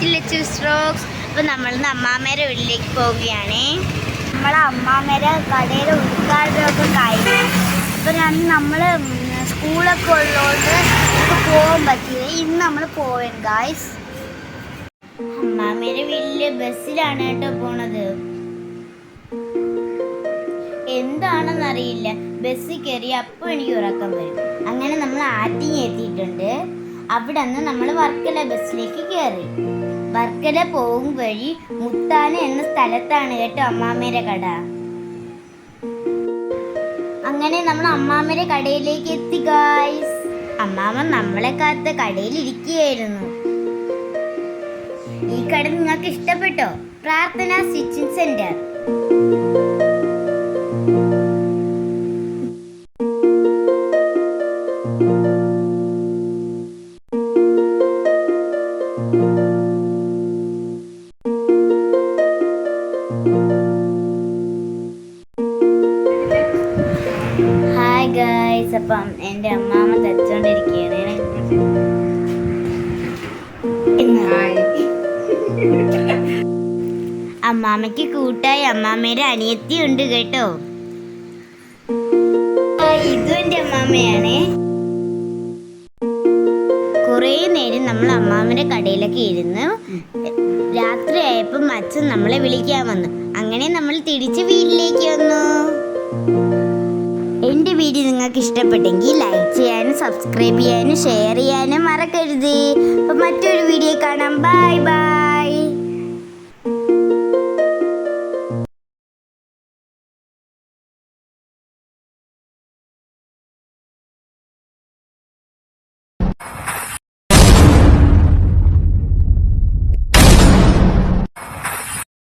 To strokes അപ്പോൾ നമ്മൾ അമ്മാമ്മേരെ വീട്ടിലേക്ക് പോവുകയാണ്. നമ്മളെ അമ്മാമ്മേരെ കടയിൽ ഉദ്ഘാടനമൊക്കെ കഴിഞ്ഞു. അപ്പോൾ ഞാൻ നമ്മൾ സ്കൂളൊക്കെ ഉള്ളതുകൊണ്ട് പോകാൻ പറ്റിയത്. ഇന്ന് നമ്മൾ പോവാൻ ഗായ്സ് അമ്മാമ്മേരെ വീട്ടിൽ ബസ്സിലാണ് കേട്ടോ പോണത്. എന്താണെന്നറിയില്ല. ബസ് കയറി അപ്പോൾ എനിക്ക് ഉറക്കം വരും. അങ്ങനെ നമ്മൾ ആറ്റിങ് എത്തിയിട്ടുണ്ട് അവിടെ നിന്ന് നമ്മൾ വർക്കല ബസ്സിലേക്ക് കയറി വർക്കല പോകും വഴി മുത്താന എന്ന സ്ഥലത്താണ് കേട്ടോ അമ്മാമ്മയുടെ കട. അങ്ങനെ നമ്മൾ അമ്മാമ്മയുടെ കടയിലേക്ക് എത്തി ഗായ്സ് അമ്മാമ്മ നമ്മളെ കാത്ത് കടയിൽ ഇരിക്കുകയായിരുന്നു ഈ കട നിങ്ങൾക്ക് ഇഷ്ടപ്പെട്ടോ? പ്രാർത്ഥന സ്റ്റിച്ചിങ് സെന്റർ. ഗായ്സ് അപ്പം എന്റെ അമ്മാമ്മ തച്ചോണ്ടിരിക്കുകയാണ് അമ്മാമ്മയ്ക്ക് കൂട്ടായി അമ്മാമ്മയുടെ അനിയത്തി ഉണ്ട് കേട്ടോ. ഇതും എന്റെ അമ്മാമ്മയാണ് കുറേ നേരം നമ്മൾ അമ്മാമ്മയുടെ കടയിലൊക്കെ ഇരുന്ന് രാത്രി ആയപ്പോൾ അച്ഛൻ നമ്മളെ വിളിക്കാൻ വന്നു. അങ്ങനെ നമ്മൾ തിരിച്ച് വീട്ടിലേക്ക് വന്നു. വീഡിയോ നിങ്ങൾക്ക് ഇഷ്ടപ്പെട്ടെങ്കിൽ ലൈക്ക് ചെയ്യാനും സബ്സ്ക്രൈബ് ചെയ്യാനും ഷെയർ ചെയ്യാനും മറക്കരുത്. അപ്പം മറ്റൊരു വീഡിയോ കാണാം. Bye bye